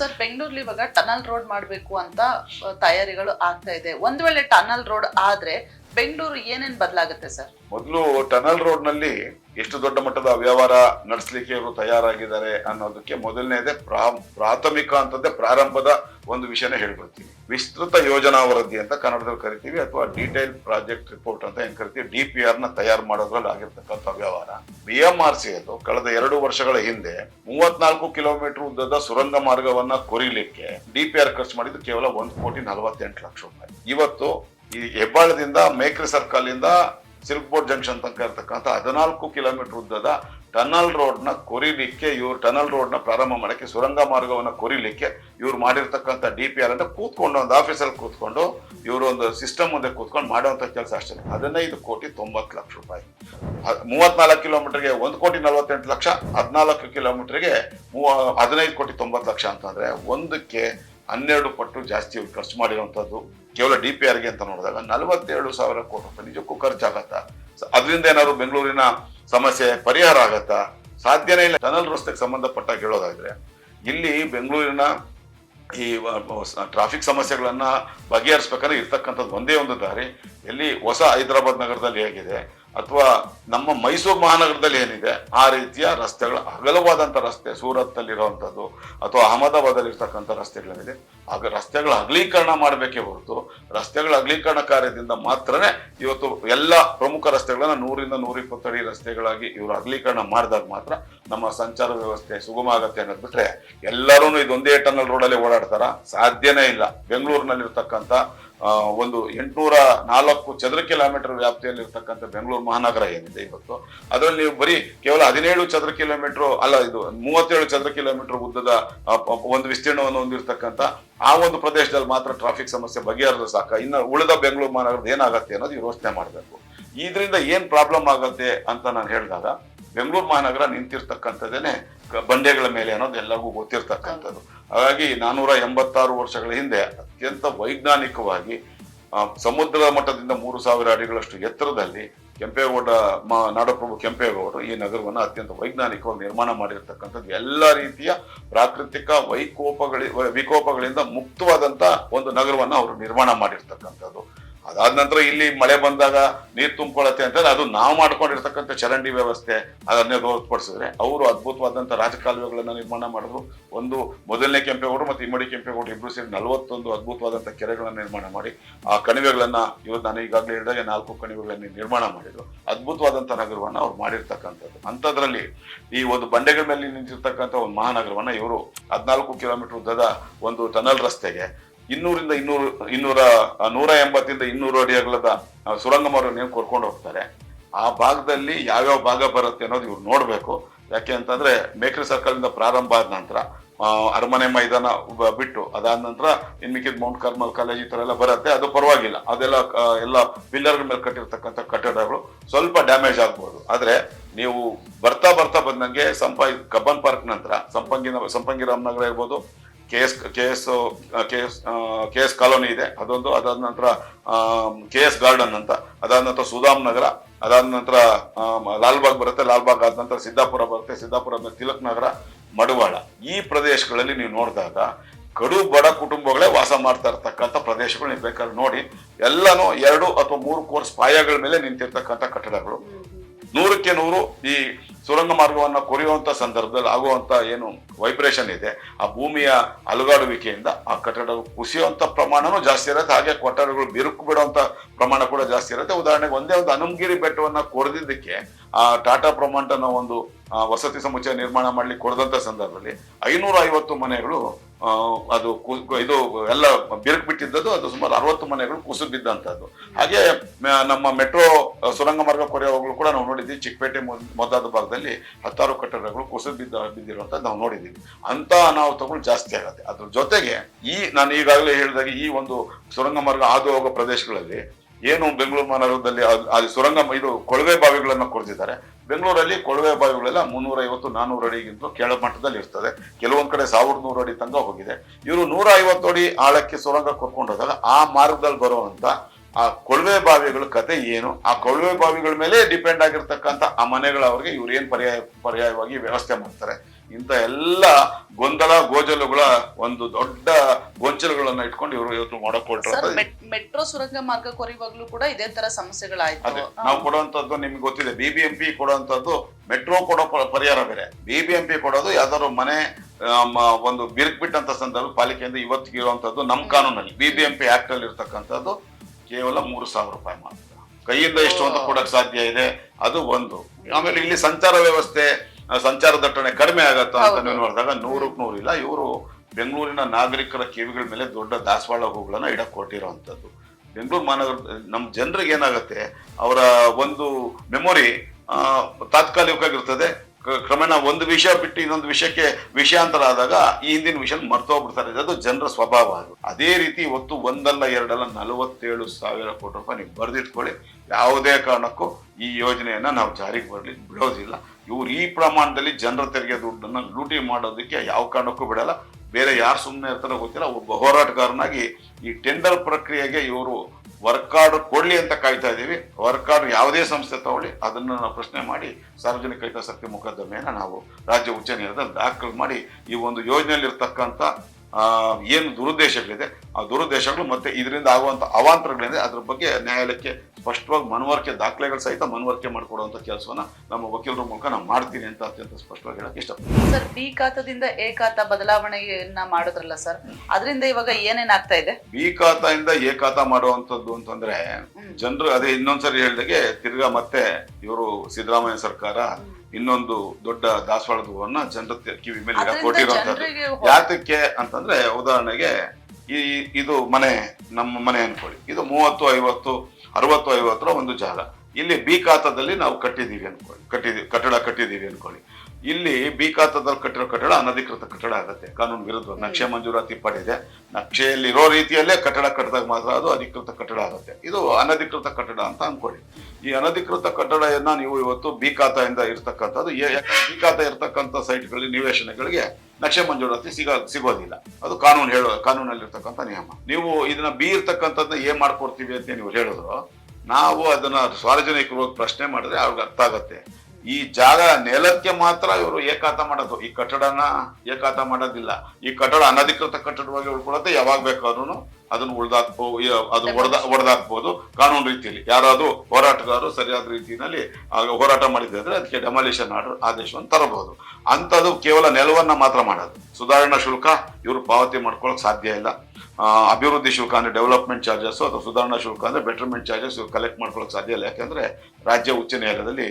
Sir ಬೆಂಗಳೂರಲ್ಲಿ ಇವಾಗ tunnel road ಮಾಡಬೇಕು ಅಂತ ತಯಾರಿಗಳು ಆಗ್ತಾ ಇದೆ. ಒಂದ್ ವೇಳೆ ಟನಲ್ ರೋಡ್ ಆದ್ರೆ ಬೆಂಗಳೂರು ಏನೇನ್ ಬದಲಾಗುತ್ತೆ ಸರ್? ಮೊದಲು ಟನಲ್ ರೋಡ್ನಲ್ಲಿ ಎಷ್ಟು ದೊಡ್ಡ ಮಟ್ಟದ ವ್ಯವಹಾರ ನಡೆಸಲಿಕ್ಕೆ ಇವರು ತಯಾರಾಗಿದ್ದಾರೆ ಅನ್ನೋದಕ್ಕೆ ಮೊದಲನೇದೇ ಪ್ರಾ- ಪ್ರಾಥಮಿಕ ಅಂತದ್ದೇ ಪ್ರಾರಂಭದ ಒಂದು ವಿಷಯನೇ ಹೇಳ್ಬಿಡ್ತೀವಿ ವಿಸ್ತೃತ ಯೋಜನಾ ವರದಿ ಅಂತ ಕನ್ನಡದಲ್ಲಿ ಕರಿತೀವಿ ಅಥವಾ ಡೀಟೇಲ್ ಪ್ರಾಜೆಕ್ಟ್ ರಿಪೋರ್ಟ್ ಅಂತ ಏನ್ ಕರಿತೀವಿ? ಡಿ ಪಿ ಆರ್ನ ತಯಾರು ಮಾಡೋದ್ರಲ್ಲಿ ಆಗಿರ್ತಕ್ಕಂಥ ವ್ಯವಹಾರ. ಬಿ ಎಂ ಆರ್ ಸಿ ಅದು ಕಳೆದ ಎರಡು ವರ್ಷಗಳ ಹಿಂದೆ ಮೂವತ್ನಾಲ್ಕು ಕಿಲೋಮೀಟರ್ ಉದ್ದದ ಸುರಂಗ ಮಾರ್ಗವನ್ನ ಕೊರಿಲಿಕ್ಕೆ ಡಿ ಪಿ ಆರ್ ಖರ್ಚು ಮಾಡಿದ್ದು ಕೇವಲ ಒಂದು ಕೋಟಿ ನಲವತ್ತೆಂಟು ಲಕ್ಷ ರೂಪಾಯಿ. ಇವತ್ತು ಈ ಹೆಬ್ಬಾಳದಿಂದ, ಮೇಕ್ರಿ ಸರ್ಕಲ್ ಇಂದ ಸಿಲ್ಕ್ ಬೋರ್ಡ್ ಜಂಕ್ಷನ್ ತನಕ ಇರತಕ್ಕಂಥ ಹದಿನಾಲ್ಕು ಕಿಲೋಮೀಟರ್ ಉದ್ದದ ಟನಲ್ ರೋಡ್ನ ಕೊರಿಲಿಕ್ಕೆ ಇವ್ರು ಟನಲ್ ರೋಡ್ನ ಪ್ರಾರಂಭ ಮಾಡಕ್ಕೆ ಸುರಂಗ ಮಾರ್ಗವನ್ನ ಕೊರಿಲಿಕ್ಕೆ ಇವ್ರು ಮಾಡಿರ್ತಕ್ಕಂಥ ಡಿ ಪಿ ಆರ್ ಅಂತ ಕೂತ್ಕೊಂಡು ಒಂದು ಆಫೀಸಲ್ಲಿ ಕೂತ್ಕೊಂಡು ಇವರು ಒಂದು ಸಿಸ್ಟಮ್ ಮುಂದೆ ಕೂತ್ಕೊಂಡು ಮಾಡುವಂತ ಕೆಲಸ ಅಷ್ಟೇ. ಹದಿನೈದು ಕೋಟಿ ತೊಂಬತ್ತು ಲಕ್ಷ ರೂಪಾಯಿ. ಮೂವತ್ನಾಲ್ಕು ಕಿಲೋಮೀಟರ್ಗೆ ಒಂದು ಕೋಟಿ ನಲವತ್ತೆಂಟು ಲಕ್ಷ, ಹದಿನಾಲ್ಕು ಕಿಲೋಮೀಟರ್ಗೆ ಮೂವ, ಹದಿನೈದು ಕೋಟಿ ತೊಂಬತ್ತು ಲಕ್ಷ ಅಂತಂದ್ರೆ ಒಂದಕ್ಕೆ ಹನ್ನೆರಡು ಪಟ್ಟು ಜಾಸ್ತಿ ಖರ್ಚು ಮಾಡಿರುವಂಥದ್ದು, ಕೇವಲ ಡಿ ಪಿ ಆರ್ಗೆ ಅಂತ ನೋಡಿದಾಗ ನಲವತ್ತೇಳು ಸಾವಿರ ಕೋಟಿ ರೂಪಾಯಿ ನಿಜಕ್ಕೂ ಖರ್ಚಾಗತ್ತಾ? ಅದರಿಂದ ಏನಾದ್ರು ಬೆಂಗಳೂರಿನ ಸಮಸ್ಯೆ ಪರಿಹಾರ ಆಗತ್ತಾ? ಸಾಧ್ಯನೇ ಇಲ್ಲ. ಟನಲ್ ರಸ್ತೆಗೆ ಸಂಬಂಧಪಟ್ಟಾಗ ಹೇಳೋದಾದ್ರೆ ಇಲ್ಲಿ ಬೆಂಗಳೂರಿನ ಈ ಟ್ರಾಫಿಕ್ ಸಮಸ್ಯೆಗಳನ್ನ ಬಗೆಹರಿಸ್ಬೇಕಾದ್ರೆ ಇರ್ತಕ್ಕಂಥದ್ದು ಒಂದೇ ಒಂದು ದಾರಿ. ಎಲ್ಲಿ ಹೊಸ ಹೈದರಾಬಾದ್ ನಗರದಲ್ಲಿ ಹೇಗಿದೆ ಅಥವಾ ನಮ್ಮ ಮೈಸೂರು ಮಹಾನಗರದಲ್ಲಿ ಏನಿದೆ, ಆ ರೀತಿಯ ರಸ್ತೆಗಳ, ಅಗಲವಾದಂಥ ರಸ್ತೆ, ಸೂರತ್ನಲ್ಲಿರುವಂಥದ್ದು ಅಥವಾ ಅಹಮದಾಬಾದಲ್ಲಿ ಇರ್ತಕ್ಕಂಥ ರಸ್ತೆಗಳೇನಿದೆ ಆಗ ರಸ್ತೆಗಳ ಅಗಲೀಕರಣ ಮಾಡಬೇಕೇ ಹೊರತು, ರಸ್ತೆಗಳ ಅಗಲೀಕರಣ ಕಾರ್ಯದಿಂದ ಮಾತ್ರನೇ ಇವತ್ತು ಎಲ್ಲ ಪ್ರಮುಖ ರಸ್ತೆಗಳನ್ನು ನೂರಿಂದ ನೂರ ಇಪ್ಪತ್ತಡಿ ರಸ್ತೆಗಳಾಗಿ ಇವರು ಅಗಲೀಕರಣ ಮಾಡಿದಾಗ ಮಾತ್ರ ನಮ್ಮ ಸಂಚಾರ ವ್ಯವಸ್ಥೆ ಸುಗಮ ಆಗತ್ತೆ ಅನ್ನೋದು ಬಿಟ್ರೆ ಎಲ್ಲರೂ ಇದೊಂದೇ ಟನಲ್ ರೋಡಲ್ಲಿ ಓಡಾಡ್ತಾರ? ಸಾಧ್ಯನೇ ಇಲ್ಲ. ಬೆಂಗಳೂರಿನಲ್ಲಿರ್ತಕ್ಕಂಥ ಒಂದು ಎಂಟುನೂರ ನಾಲ್ಕು ಚದರ ಕಿಲೋಮೀಟರ್ ವ್ಯಾಪ್ತಿಯಲ್ಲಿ ಇರ್ತಕ್ಕಂಥ ಬೆಂಗಳೂರು ಮಹಾನಗರ ಏನಿದೆ ಇವತ್ತು, ಅದರಲ್ಲಿ ನೀವು ಬರೀ ಕೇವಲ ಹದಿನೇಳು ಚದರ ಕಿಲೋಮೀಟರ್ ಅಲ್ಲ, ಇದು ಮೂವತ್ತೇಳು ಚದರ ಕಿಲೋಮೀಟರ್ ಉದ್ದದ ಒಂದು ವಿಸ್ತೀರ್ಣವನ್ನು ಹೊಂದಿರತಕ್ಕಂಥ ಆ ಒಂದು ಪ್ರದೇಶದಲ್ಲಿ ಮಾತ್ರ ಟ್ರಾಫಿಕ್ ಸಮಸ್ಯೆ ಬಗೆಹರಿದ್ರೆ ಸಾಕ. ಇನ್ನು ಉಳಿದ ಬೆಂಗಳೂರು ಮಹಾನಗರದ ಏನಾಗುತ್ತೆ ಅನ್ನೋದು ಯೋಚನೆ ಮಾಡಬೇಕು. ಇದರಿಂದ ಏನು ಪ್ರಾಬ್ಲಮ್ ಆಗುತ್ತೆ ಅಂತ ನಾನು ಹೇಳಿದಾಗ, ಬೆಂಗಳೂರು ಮಹಾನಗರ ನಿಂತಿರ್ತಕ್ಕಂಥದ್ದೇನೆ ಬಂಡೆಗಳ ಮೇಲೆ ಅನ್ನೋದು ಎಲ್ಲರಿಗೂ ಗೊತ್ತಿರ್ತಕ್ಕಂಥದ್ದು. ಹಾಗಾಗಿ ನಾನೂರ ಎಂಬತ್ತಾರು ವರ್ಷಗಳ ಹಿಂದೆ ಅತ್ಯಂತ ವೈಜ್ಞಾನಿಕವಾಗಿ ಸಮುದ್ರ ಮಟ್ಟದಿಂದ ಮೂರು ಸಾವಿರ ಅಡಿಗಳಷ್ಟು ಎತ್ತರದಲ್ಲಿ ಕೆಂಪೇಗೌಡ ಮಾ, ನಾಡಪ್ರಭು ಕೆಂಪೇಗೌಡರು ಈ ನಗರವನ್ನು ಅತ್ಯಂತ ವೈಜ್ಞಾನಿಕವಾಗಿ ನಿರ್ಮಾಣ ಮಾಡಿರ್ತಕ್ಕಂಥದ್ದು ಎಲ್ಲ ರೀತಿಯ ಪ್ರಾಕೃತಿಕ ವೈಕೋಪಗಳಿ ವಿಕೋಪಗಳಿಂದ ಮುಕ್ತವಾದಂಥ ಒಂದು ನಗರವನ್ನು ಅವರು ನಿರ್ಮಾಣ ಮಾಡಿರ್ತಕ್ಕಂಥದ್ದು. ಅದಾದ ನಂತರ ಇಲ್ಲಿ ಮಳೆ ಬಂದಾಗ ನೀರು ತುಂಬಿಕೊಳ್ಳುತ್ತೆ ಅಂತಂದ್ರೆ ಅದು ನಾವು ಮಾಡ್ಕೊಂಡಿರ್ತಕ್ಕಂಥ ಚರಂಡಿ ವ್ಯವಸ್ಥೆ ಅದನ್ನೇ ಹೊರತುಪಡಿಸಿದ್ರೆ ಅವರು ಅದ್ಭುತವಾದಂಥ ರಾಜಕಾಲುವೆಗಳನ್ನು ನಿರ್ಮಾಣ ಮಾಡಿದ್ರು. ಒಂದು ಮೊದಲನೇ ಕೆಂಪೇಗೌಡರು ಮತ್ತು ಇಮ್ಮಡಿ ಕೆಂಪೇಗೌಡರು ಇಬ್ಬರು ಸೇರಿ ನಲವತ್ತೊಂದು ಅದ್ಭುತವಾದಂಥ ಕೆರೆಗಳನ್ನು ನಿರ್ಮಾಣ ಮಾಡಿ, ಆ ಕಣಿವೆಗಳನ್ನು ಇವತ್ತು ನಾನು ಈಗಾಗಲೇ ಹೇಳಿದಾಗ ನಾಲ್ಕು ಕಣಿವೆಗಳನ್ನು ನಿರ್ಮಾಣ ಮಾಡಿದ್ರು. ಅದ್ಭುತವಾದಂಥ ನಗರವನ್ನು ಅವ್ರು ಮಾಡಿರ್ತಕ್ಕಂಥದ್ದು. ಅಂಥದ್ರಲ್ಲಿ ಈ ಒಂದು ಬಂಡೆಗಳ ಮೇಲೆ ನಿಂತಿರ್ತಕ್ಕಂಥ ಒಂದು ಮಹಾನಗರವನ್ನು ಇವರು ಹದಿನಾಲ್ಕು ಕಿಲೋಮೀಟರ್ ಉದ್ದದ ಒಂದು ಟನಲ್ ರಸ್ತೆಗೆ ಇನ್ನೂರಿಂದ ಇನ್ನೂರು, ಇನ್ನೂರ ನೂರ ಎಂಬತ್ತಿಂದ ಇನ್ನೂರು ಅಡಿ ಅಗಲದ ಸುರಂಗ ಮಾರ್ಗವನ್ನು ನೀವು ಕರ್ಕೊಂಡು ಹೋಗ್ತಾರೆ. ಆ ಭಾಗದಲ್ಲಿ ಯಾವ್ಯಾವ ಭಾಗ ಬರುತ್ತೆ ಅನ್ನೋದು ಇವ್ರು ನೋಡಬೇಕು. ಯಾಕೆ ಅಂತಂದ್ರೆ ಮೇಕ್ರಿ ಸರ್ಕಲ್ ಇಂದ ಪ್ರಾರಂಭ ಆದ ನಂತರ ಅರಮನೆ ಮೈದಾನ ಬಿಟ್ಟು ಅದಾದ ನಂತರ ಇನ್ ಮಿಕ್ಕಿದ ಮೌಂಟ್ ಕಾರ್ಮಲ್ ಕಾಲೇಜ್ ಈ ತರ ಎಲ್ಲ ಬರುತ್ತೆ. ಅದು ಪರವಾಗಿಲ್ಲ. ಅದೆಲ್ಲ ಎಲ್ಲ ಪಿಲ್ಲರ್ ಮೇಲೆ ಕಟ್ಟಿರ್ತಕ್ಕಂಥ ಕಟ್ಟಡಗಳು ಸ್ವಲ್ಪ ಡ್ಯಾಮೇಜ್ ಆಗ್ಬೋದು. ಆದ್ರೆ ನೀವು ಬರ್ತಾ ಬರ್ತಾ ಬಂದಂಗೆ ಸಂಪ, ಕಬ್ಬನ್ ಪಾರ್ಕ್ ನಂತರ, ಸಂಪಂಗಿನ, ಸಂಪಂಗಿ ರಾಮನಗರ ಇರ್ಬೋದು K S K S K S K S colony ಇದೆ. ಅದೊಂದು, ಅದಾದ ನಂತರ ಕೆ ಎಸ್ ಗಾರ್ಡನ್ ಅಂತ. ಅದಾದ ನಂತರ ಸುಧಾಮ್ ನಗರ, ಅದಾದ ನಂತರ ಲಾಲ್ಬಾಗ್ ಬರುತ್ತೆ. ಲಾಲ್ಬಾಗ್ ಆದ ನಂತರ ಸಿದ್ದಾಪುರ ಬರುತ್ತೆ. ಸಿದ್ದಾಪುರ ತಿಲಕ್ ನಗರ, ಮಡವಾಳ. ಈ ಪ್ರದೇಶಗಳಲ್ಲಿ ನೀವು ನೋಡಿದಾಗ ಕಡು ಬಡ ಕುಟುಂಬಗಳೇ ವಾಸ ಮಾಡ್ತಾ ಇರ್ತಕ್ಕಂಥ ಪ್ರದೇಶಗಳು ನೀವು ಬೇಕಾದ್ರೆ ನೋಡಿ. ಎಲ್ಲನೂ ಎರಡು ಅಥವಾ ಮೂರು ಕೋರ್ಸ್ ಪಾಯಗಳ ಮೇಲೆ ನಿಂತಿರ್ತಕ್ಕಂಥ ಕಟ್ಟಡಗಳು. ನೂರಕ್ಕೆ ನೂರು ಈ ಸುರಂಗ ಮಾರ್ಗವನ್ನ ಕೊರೆಯುವಂತ ಸಂದರ್ಭದಲ್ಲಿ ಆಗುವಂತ ಏನು ವೈಬ್ರೇಷನ್ ಇದೆ, ಆ ಭೂಮಿಯ ಅಲುಗಾಡುವಿಕೆಯಿಂದ ಆ ಕಟ್ಟಡ ಕುಸಿಯುವಂತ ಪ್ರಮಾಣನೂ ಜಾಸ್ತಿ ಇರುತ್ತೆ. ಹಾಗೆ ಕಟ್ಟಡಗಳು ಬಿರುಕು ಬಿಡುವಂತ ಪ್ರಮಾಣ ಕೂಡ ಜಾಸ್ತಿ ಇರುತ್ತೆ. ಉದಾಹರಣೆಗೆ ಒಂದೇ ಒಂದು ಅನುಮಗಿರಿ ಬೆಟ್ಟವನ್ನ ಕೊರೆದಿದ್ದಕ್ಕೆ, ಆ ಟಾಟಾ ಪ್ರಮಾಂಡನ ಒಂದು ವಸತಿ ಸಮುಚ್ಚಯ ನಿರ್ಮಾಣ ಮಾಡ್ಲಿಕ್ಕೆ ಕೊಡದಂತ ಸಂದರ್ಭದಲ್ಲಿ ಐನೂರ ಐವತ್ತು ಮನೆಗಳು ಅದು ಇದು ಎಲ್ಲ ಬಿರುಕು ಬಿಟ್ಟಿದ್ದದ್ದು, ಅದು ಸುಮಾರು ಅರವತ್ತು ಮನೆಗಳು ಕುಸಿದಿದ್ದಂಥದ್ದು ಹಾಗೆ ನಮ್ಮ ಮೆಟ್ರೋ ಸುರಂಗ ಮಾರ್ಗ ಕೊರೆಯುವಾಗಲೂ ಕೂಡ ನಾವು ನೋಡಿದ್ವಿ. ಚಿಕ್ಕಪೇಟೆ ಮೊದ್- ಮೊದಲಾದ ಭಾಗದಲ್ಲಿ ಹತ್ತಾರು ಕಟ್ಟಡಗಳು ಕುಸಿದು ಬಿದ್ದ, ಬಿದ್ದಿರುವಂತ ನಾವು ನೋಡಿದ್ದೀವಿ ಅಂತ ಅನಾಹುತಗಳು ಜಾಸ್ತಿ ಆಗುತ್ತೆ. ಅದ್ರ ಜೊತೆಗೆ ಈ, ನಾನು ಈಗಾಗಲೇ ಹೇಳಿದಾಗ ಈ ಒಂದು ಸುರಂಗ ಮಾರ್ಗ ಹಾದು ಹೋಗೋ ಪ್ರದೇಶಗಳಲ್ಲಿ ಏನು ಬೆಂಗಳೂರು ಮಹಾನಗರದಲ್ಲಿ ಅಲ್ಲಿ ಸುರಂಗ ಇದು ಕೊಳವೆ ಬಾವಿಗಳನ್ನು ಕೊರೆದಿದ್ದಾರೆ. ಬೆಂಗಳೂರಲ್ಲಿ ಕೊಳವೆ ಬಾವಿಗಳೆಲ್ಲ ಮುನ್ನೂರ ಐವತ್ತು ನಾನ್ನೂರು ಅಡಿಗಿಂತ ಕೆಳಮಟ್ಟದಲ್ಲಿ ಇರ್ತದೆ. ಕೆಲವೊಂದು ಕಡೆ ಸಾವಿರದ ನೂರು ಅಡಿ ತಂಗ ಹೋಗಿದೆ. ಇವರು ನೂರ ಐವತ್ತು ಅಡಿ ಆಳಕ್ಕೆ ಸುರಂಗ ಕೊರ್ಕೊಂಡು ಆ ಮಾರ್ಗದಲ್ಲಿ ಬರುವಂತ ಆ ಕೊಳವೆ ಬಾವಿಗಳ ಕತೆ ಏನು? ಆ ಕೊಳವೆ ಬಾವಿಗಳ ಮೇಲೆ ಡಿಪೆಂಡ್ ಆಗಿರ್ತಕ್ಕಂಥ ಆ ಮನೆಗಳವರಿಗೆ ಇವ್ರು ಏನ್ ಪರ್ಯಾಯ ಪರ್ಯಾಯವಾಗಿ ವ್ಯವಸ್ಥೆ ಮಾಡ್ತಾರೆ? ಇಂಥ ಎಲ್ಲ ಗೊಂದಲ ಗೋಜಲುಗಳ ಒಂದು ದೊಡ್ಡ ಗೊಂಚಲುಗಳನ್ನ ಇಟ್ಕೊಂಡು ಇವರು ಇವತ್ತು ಮಾಡಕೊಳ್ತಾರೆ ಮೆಟ್ರೋ ಸುರಂಗ ಮಾರ್ಗ ಕೊರೆಯುವಾಗಲೂ ಕೂಡ ಇದೇ ತರ ಸಮಸ್ಯೆಗಳಾಯ್ತು. ಅದೇ ನಾವು ಕೊಡುವಂತದ್ದು ನಿಮ್ಗೆ ಗೊತ್ತಿದೆ ಬಿ ಬಿ ಎಂ ಪಿ ಕೊಡುವಂತದ್ದು ಮೆಟ್ರೋ ಕೊಡೋ ಪರಿಹಾರ ಬೇರೆ. ಬಿ ಬಿ ಎಂ ಪಿ ಕೊಡೋದು ಯಾವ್ದಾದ್ರು ಮನೆ ಒಂದು ಬಿರುಕ್ ಬಿಟ್ಟಂತ ಸಂದರ್ಭ ಪಾಲಿಕೆಯಿಂದ ಇವತ್ತಿಗೆ ಇರುವಂತದ್ದು ನಮ್ಮ ಕಾನೂನಲ್ಲಿ ಬಿ ಬಿ ಆಕ್ಟ್ ಅಲ್ಲಿ ಇರ್ತಕ್ಕಂಥದ್ದು ಕೇವಲ ಮೂರು ಸಾವಿರ ರೂಪಾಯಿ ಮಾತ್ರ. ಕೈಯಿಂದ ಎಷ್ಟು ಅಂತ ಕೊಡಕ್ ಸಾಧ್ಯ ಇದೆ? ಅದು ಒಂದು. ಆಮೇಲೆ ಇಲ್ಲಿ ಸಂಚಾರ ವ್ಯವಸ್ಥೆ ಸಂಚಾರ ದಟ್ಟಣೆ ಕಡಿಮೆ ಆಗತ್ತಾ ಅಂತ. ನೀವು ನೋಡಿದಾಗ ನೂರಕ್ಕೆ ನೂರು ಇಲ್ಲ ಇವರು ಬೆಂಗಳೂರಿನ ನಾಗರಿಕರ ಕಿವಿಗಳ ಮೇಲೆ ದೊಡ್ಡ ದಾಸವಾಳ ಹೂಗಳನ್ನ ಇಡಕ್ ಕೊಟ್ಟಿರೋವಂಥದ್ದು ಬೆಂಗಳೂರು ಮಹಾನಗರ ನಮ್ಮ ಜನರಿಗೆ ಏನಾಗುತ್ತೆ ಅವರ ಒಂದು ಮೆಮೊರಿ ತಾತ್ಕಾಲಿಕವಾಗಿರ್ತದೆ. ಕ್ರಮೇಣ ಒಂದು ವಿಷಯ ಬಿಟ್ಟು ಇನ್ನೊಂದು ವಿಷಯಕ್ಕೆ ವಿಷಯಾಂತರ ಆದಾಗ ಈ ಹಿಂದಿನ ವಿಷಯ ಮರ್ತೋಗ್ಬಿಡ್ತಾರೆ ಅದು ಜನರ ಸ್ವಭಾವ ಅದು. ಅದೇ ರೀತಿ ಇವತ್ತು ಒಂದಲ್ಲ ಎರಡಲ್ಲ ನಲವತ್ತೇಳು ಸಾವಿರ ಕೋಟಿ ರೂಪಾಯಿ ನೀವು ಬರೆದಿಟ್ಕೊಳ್ಳಿ. ಯಾವುದೇ ಕಾರಣಕ್ಕೂ ಈ ಯೋಜನೆಯನ್ನ ನಾವು ಜಾರಿಗೆ ಬರಲಿ ಬಿಡೋದಿಲ್ಲ. ಇವ್ರು ಈ ಪ್ರಮಾಣದಲ್ಲಿ ಜನರ ತೆರಿಗೆ ದುಡ್ಡನ್ನು ಲೂಟಿ ಮಾಡೋದಕ್ಕೆ ಯಾವ ಕಾರಣಕ್ಕೂ ಬಿಡಲ್ಲ. ಬೇರೆ ಯಾರು ಸುಮ್ಮನೆ ಇರ್ತಾರೋ ಗೊತ್ತಿಲ್ಲ. ಒಬ್ಬ ಹೋರಾಟಗಾರನಾಗಿ ಈ ಟೆಂಡರ್ ಪ್ರಕ್ರಿಯೆಗೆ ಇವರು ವರ್ಕ್ ಆರ್ಡರ್ ಕೊಡಲಿ ಅಂತ ಕಾಯ್ತಾ ಇದ್ದೀವಿ. ವರ್ಕ್ ಆರ್ಡರ್ ಯಾವುದೇ ಸಂಸ್ಥೆ ತಗೊಳ್ಳಿ ಅದನ್ನು ನಾವು ಪ್ರಶ್ನೆ ಮಾಡಿ ಸಾರ್ವಜನಿಕ ಹಿತಾಸಕ್ತಿ ಮೊಕದ್ದಮೆಯನ್ನು ನಾವು ರಾಜ್ಯ ಉಚ್ಚ ನ್ಯಾಯಾಲಯದಲ್ಲಿ ದಾಖಲು ಮಾಡಿ ಈ ಒಂದು ಯೋಜನೆಯಲ್ಲಿ ಇರ್ತಕ್ಕಂಥ ಆ, ಏನು ದುರುದ್ದೇಶಗಳಿದೆ ಆ ದುರುದ್ದೇಶಗಳು ಮತ್ತೆ ಇದರಿಂದ ಆಗುವಂತ ಅವಾಂತರಗಳಿದೆ. ಅದ್ರ ಬಗ್ಗೆ ನ್ಯಾಯಾಲಯಕ್ಕೆ ಸ್ಪಷ್ಟವಾಗಿ ಮನವರಿಕೆ ದಾಖಲೆಗಳು ಸಹಿತ ಮನವರಿಕೆ ಮಾಡಿಕೊಡುವಂತ ಕೆಲಸವನ್ನ ನಮ್ಮ ವಕೀಲರ ಮೂಲಕ ನಾವು ಮಾಡ್ತೀನಿ ಅಂತ ಅತ್ಯಂತ ಸ್ಪಷ್ಟವಾಗಿ ಹೇಳಕ್ ಇಷ್ಟ ಸರ್ ಬಿ ಖಾತಾದಿಂದ ಎ ಖಾತಾ ಬದಲಾವಣೆಯನ್ನ ಮಾಡಿದ್ರಲ್ಲ ಸರ್? ಅದರಿಂದ ಇವಾಗ ಏನೇನಾಗ್ತಾ ಇದೆ? ಬಿ ಖಾತಿಂದ ಎ ಖಾತಾ ಮಾಡುವಂತದ್ದು ಅಂತಂದ್ರೆ ಜನರು ಅದೇ ಇನ್ನೊಂದ್ಸರಿ ಹೇಳ್ದಾಗೆ ತಿರ್ಗಾ ಮತ್ತೆ ಇವರು ಸಿದ್ದರಾಮಯ್ಯ ಸರ್ಕಾರ ಇನ್ನೊಂದು ದೊಡ್ಡ ದಾಸವಾಳದ ಹೂವನ್ನ ಜನರ ಕಿವಿ ಮೇಲೆ ಕೊಟ್ಟಿರುವಂತದ್ದು ಯಾತಕ್ಕೆ ಅಂತಂದ್ರೆ ಉದಾಹರಣೆಗೆ ಈ ಇದು ಮನೆ ನಮ್ಮ ಮನೆ ಅನ್ಕೊಳ್ಳಿ. ಇದು ಮೂವತ್ತು ಐವತ್ತು ಅರವತ್ತು ಐವತ್ತರ ಒಂದು ಜಾಗ. ಇಲ್ಲಿ ಬಿ ಖಾತದಲ್ಲಿ ನಾವು ಕಟ್ಟಿದೀವಿ ಅನ್ಕೊಳ್ಳಿ. ಕಟ್ಟಿದೀವಿ ಕಟ್ಟಡ ಕಟ್ಟಿದೀವಿ ಅನ್ಕೊಳ್ಳಿ. ಇಲ್ಲಿ ಬಿ ಖಾತದಲ್ಲಿ ಕಟ್ಟಿರೋ ಕಟ್ಟಡ ಅನಧಿಕೃತ ಕಟ್ಟಡ ಆಗುತ್ತೆ. ಕಾನೂನು ವಿರುದ್ಧ ನಕ್ಷೆ ಮಂಜೂರಾತಿ ಪಡೆದಿದೆ ನಕ್ಷೆಯಲ್ಲಿರೋ ರೀತಿಯಲ್ಲೇ ಕಟ್ಟಡ ಕಟ್ಟಿದಾಗ ಮಾತ್ರ ಅದು ಅಧಿಕೃತ ಕಟ್ಟಡ ಆಗುತ್ತೆ. ಇದು ಅನಧಿಕೃತ ಕಟ್ಟಡ ಅಂತ ಅನ್ಕೊಳ್ಳಿ. ಈ ಅನಧಿಕೃತ ಕಟ್ಟಡವನ್ನ ನೀವು ಇವತ್ತು ಬಿ ಖಾತೆಯಿಂದ ಇರ್ತಕ್ಕಂಥದ್ದು ಬಿ ಖಾತೆ ಇರ್ತಕ್ಕಂಥ ಸೈಟ್ಗಳಲ್ಲಿ ನಿವೇಶನಗಳಿಗೆ ನಕ್ಷೆ ಮಂಜೂರಾತಿ ಸಿಗ, ಸಿಗೋದಿಲ್ಲ. ಅದು ಕಾನೂನು ಹೇಳೋ ಕಾನೂನಲ್ಲಿ ಇರ್ತಕ್ಕಂಥ ನಿಯಮ. ನೀವು ಇದನ್ನ ಬಿ ಇರ್ತಕ್ಕಂಥದ್ದನ್ನ ಏನ್ ಮಾಡ್ಕೊಡ್ತೀವಿ ಅಂತ ನೀವು ಹೇಳಿದ್ರು, ನಾವು ಅದನ್ನ ಸಾರ್ವಜನಿಕರು ಪ್ರಶ್ನೆ ಮಾಡಿದ್ರೆ ಅವ್ರಿಗೆ ಅರ್ಥ ಆಗತ್ತೆ. ಈ ಜಾಗ ನೆಲಕ್ಕೆ ಮಾತ್ರ ಇವರು ಏಕಾತ ಮಾಡೋದು. ಈ ಕಟ್ಟಡನ ಏಕಾತ ಮಾಡೋದಿಲ್ಲ. ಈ ಕಟ್ಟಡ ಅನಧಿಕೃತ ಕಟ್ಟಡವಾಗಿ ಉಳ್ಕೊಳ್ಳುತ್ತೆ. ಯಾವಾಗ ಬೇಕಾದ್ರೂ ಅದನ್ನ ಉಳ್ದಾಕ್ಬೋ ಅದು ಹೊಡೆದ ಹೊಡೆದಾಕ್ಬೋದು ಕಾನೂನು ರೀತಿಯಲ್ಲಿ. ಯಾರಾದರೂ ಹೋರಾಟಗಾರರು ಸರಿಯಾದ ರೀತಿಯಲ್ಲಿ ಆಗ ಹೋರಾಟ ಮಾಡಿದ್ರೆ ಅದಕ್ಕೆ ಡೆಮಾಲಿಷನ್ ಆರ್ಡರ್ ಆದೇಶವನ್ನು ತರಬಹುದು. ಅಂಥದ್ದು ಕೇವಲ ನೆಲವನ್ನ ಮಾತ್ರ ಮಾಡೋದು. ಸುಧಾರಣಾ ಶುಲ್ಕ ಇವರು ಪಾವತಿ ಮಾಡ್ಕೊಳ್ಳೋಕೆ ಸಾಧ್ಯ ಇಲ್ಲ. ಅಭಿವೃದ್ಧಿ ಶುಲ್ಕ ಅಂದ್ರೆ ಡೆವಲಪ್ಮೆಂಟ್ ಚಾರ್ಜಸ್ ಅಥವಾ ಸುಧಾರಣಾ ಶುಲ್ಕ ಅಂದ್ರೆ ಬೆಟರ್ಮೆಂಟ್ ಚಾರ್ಜಸ್ ಕಲೆಕ್ಟ್ ಮಾಡ್ಕೊಳಕ್ ಸಾಧ್ಯ ಇಲ್ಲ. ಯಾಕಂದ್ರೆ ರಾಜ್ಯ ಉಚ್ಚ ನ್ಯಾಯಾಲಯದಲ್ಲಿ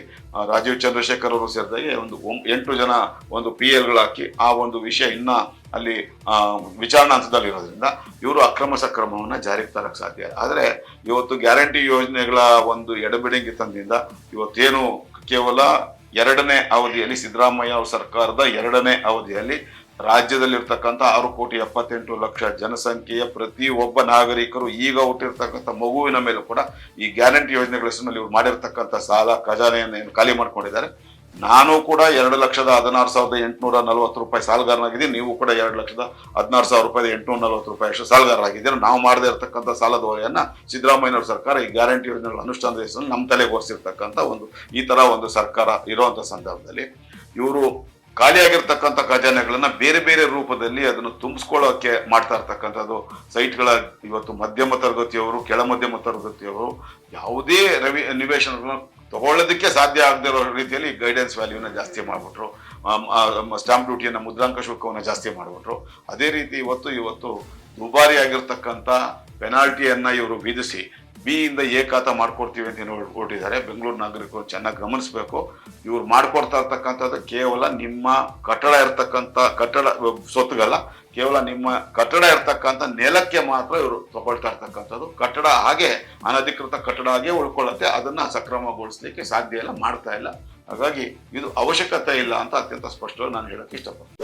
ರಾಜೀವ್ ಚಂದ್ರಶೇಖರ್ ಅವರು ಸೇರಿದಾಗೆ ಒಂದು ಒಂ- ಎಂಟು ಜನ ಒಂದು ಪಿ ಎಲ್ಗಳು ಹಾಕಿ ಆ ಒಂದು ವಿಷಯ ಇನ್ನ ಅಲ್ಲಿ ವಿಚಾರಣಾ ಹಂತದಲ್ಲಿ ಇರೋದ್ರಿಂದ ಇವರು ಅಕ್ರಮ ಸಕ್ರಮವನ್ನು ಜಾರಿಗೆ ತರಕ್ಕೆ ಸಾಧ್ಯ ಆದರೆ ಇವತ್ತು ಗ್ಯಾರಂಟಿ ಯೋಜನೆಗಳ ಒಂದು ಎಡಬಿಡಂಗಿತನದಿಂದ ಇವತ್ತೇನು ಕೇವಲ ಎರಡನೇ ಅವಧಿಯಲ್ಲಿ ಸಿದ್ದರಾಮಯ್ಯ ಅವರ ಸರ್ಕಾರದ ಎರಡನೇ ಅವಧಿಯಲ್ಲಿ ರಾಜ್ಯದಲ್ಲಿರ್ತಕ್ಕಂಥ ಆರು ಕೋಟಿ ಎಪ್ಪತ್ತೆಂಟು ಲಕ್ಷ ಜನಸಂಖ್ಯೆಯ ಪ್ರತಿ ಒಬ್ಬ ನಾಗರಿಕರು ಈಗ ಹುಟ್ಟಿರ್ತಕ್ಕಂಥ ಮಗುವಿನ ಮೇಲೂ ಕೂಡ ಈ ಗ್ಯಾರಂಟಿ ಯೋಜನೆಗಳ ಹೆಸರಿನಲ್ಲಿ ಇವರು ಮಾಡಿರ್ತಕ್ಕಂಥ ಸಾಲ ಖಜಾನೆಯನ್ನು ಏನು ಖಾಲಿ ಮಾಡ್ಕೊಂಡಿದ್ದಾರೆ. ನಾನು ಕೂಡ ಎರಡು ಲಕ್ಷದ ಹದಿನಾರು ಸಾವಿರದ ಎಂಟುನೂರ ನಲವತ್ತು ರೂಪಾಯಿ ಸಾಲಗಾರನಾಗಿದ್ದೀನಿ. ನೀವು ಕೂಡ ಎರಡು ಲಕ್ಷದ ಹದಿನಾರು ಸಾವಿರ ರೂಪಾಯಿ ಎಂಟುನೂರ ನಲವತ್ತು ರೂಪಾಯಿ ಅಷ್ಟು ಸಾಲಗಾರರಾಗಿದ್ದೀರಿ? ನಾವು ಮಾಡದೇ ಇರತಕ್ಕಂಥ ಸಾಲದ ಹೊರೆಯನ್ನ ಸಿದ್ದರಾಮಯ್ಯನವ್ರ ಸರ್ಕಾರ ಈ ಗ್ಯಾರಂಟಿ ಯೋಜನೆಗಳ ಅನುಷ್ಠಾನದ ಹೆಸರು ನಮ್ಮ ತಲೆಗೆ ಒಂದು ಈ ಥರ ಒಂದು ಸರ್ಕಾರ ಇರುವಂತ ಸಂದರ್ಭದಲ್ಲಿ ಇವರು ಖಾಲಿಯಾಗಿರ್ತಕ್ಕಂಥ ಖಜಾನೆಗಳನ್ನ ಬೇರೆ ಬೇರೆ ರೂಪದಲ್ಲಿ ಅದನ್ನು ತುಂಬಿಸ್ಕೊಳ್ಳೋಕೆ ಮಾಡ್ತಾ ಇರ್ತಕ್ಕಂಥದ್ದು. ಸೈಟ್ಗಳ ಇವತ್ತು ಮಧ್ಯಮ ತರಗತಿಯವರು, ಕೆಳ ಮಧ್ಯಮ ತರಗತಿಯವರು ಯಾವುದೇ ರವಿ ನಿವೇಶನಗಳನ್ನ ತಗೊಳ್ಳೋದಕ್ಕೆ ಸಾಧ್ಯ ಆಗದಿರೋ ರೀತಿಯಲ್ಲಿ ಗೈಡೆನ್ಸ್ ವ್ಯಾಲ್ಯೂನ ಜಾಸ್ತಿ ಮಾಡಿಬಿಟ್ರು. ಸ್ಟಾಂಪ್ ಡ್ಯೂಟಿಯನ್ನ ಮುದ್ರಾಂಕ ಶುಲ್ಕವನ್ನು ಜಾಸ್ತಿ ಮಾಡಿಬಿಟ್ರು. ಅದೇ ರೀತಿ ಇವತ್ತು ಇವತ್ತು ದುಬಾರಿ ಆಗಿರ್ತಕ್ಕಂಥ ಪೆನಾಲ್ಟಿಯನ್ನ ಇವರು ವಿಧಿಸಿ ಬಿ ಇಂದ ಎ ಖಾತಾ ಮಾಡ್ಕೊಡ್ತೀವಿ ಅಂತ ಏನು ಹೊರಟಿದ್ದಾರೆ ಬೆಂಗಳೂರು ನಾಗರಿಕರು ಚೆನ್ನಾಗಿ ಗಮನಿಸಬೇಕು. ಇವ್ರು ಮಾಡ್ಕೊಡ್ತಾ ಇರ್ತಕ್ಕಂಥದ್ದು ಕೇವಲ ನಿಮ್ಮ ಕಟ್ಟಡ ಇರ್ತಕ್ಕಂಥ ಕಟ್ಟಡ, ಸೊತ್ತುಗಲ್ಲ, ಕೇವಲ ನಿಮ್ಮ ಕಟ್ಟಡ ಇರ್ತಕ್ಕಂಥ ನೆಲಕ್ಕೆ ಮಾತ್ರ ಇವರು ತಗೊಳ್ತಾ ಇರ್ತಕ್ಕಂಥದ್ದು. ಕಟ್ಟಡ ಹಾಗೆ ಅನಧಿಕೃತ ಕಟ್ಟಡ ಹಾಗೆ ಉಳ್ಕೊಳ್ಳುತ್ತೆ. ಅದನ್ನು ಸಕ್ರಮಗೊಳಿಸ್ಲಿಕ್ಕೆ ಸಾಧ್ಯ ಇಲ್ಲ, ಮಾಡ್ತಾ ಇಲ್ಲ. ಹಾಗಾಗಿ ಇದು ಅವಶ್ಯಕತೆ ಇಲ್ಲ ಅಂತ ಅತ್ಯಂತ ಸ್ಪಷ್ಟವಾಗಿ ನಾನು ಹೇಳಕ್ಕೆ ಇಷ್ಟಪಡ್ತೀನಿ.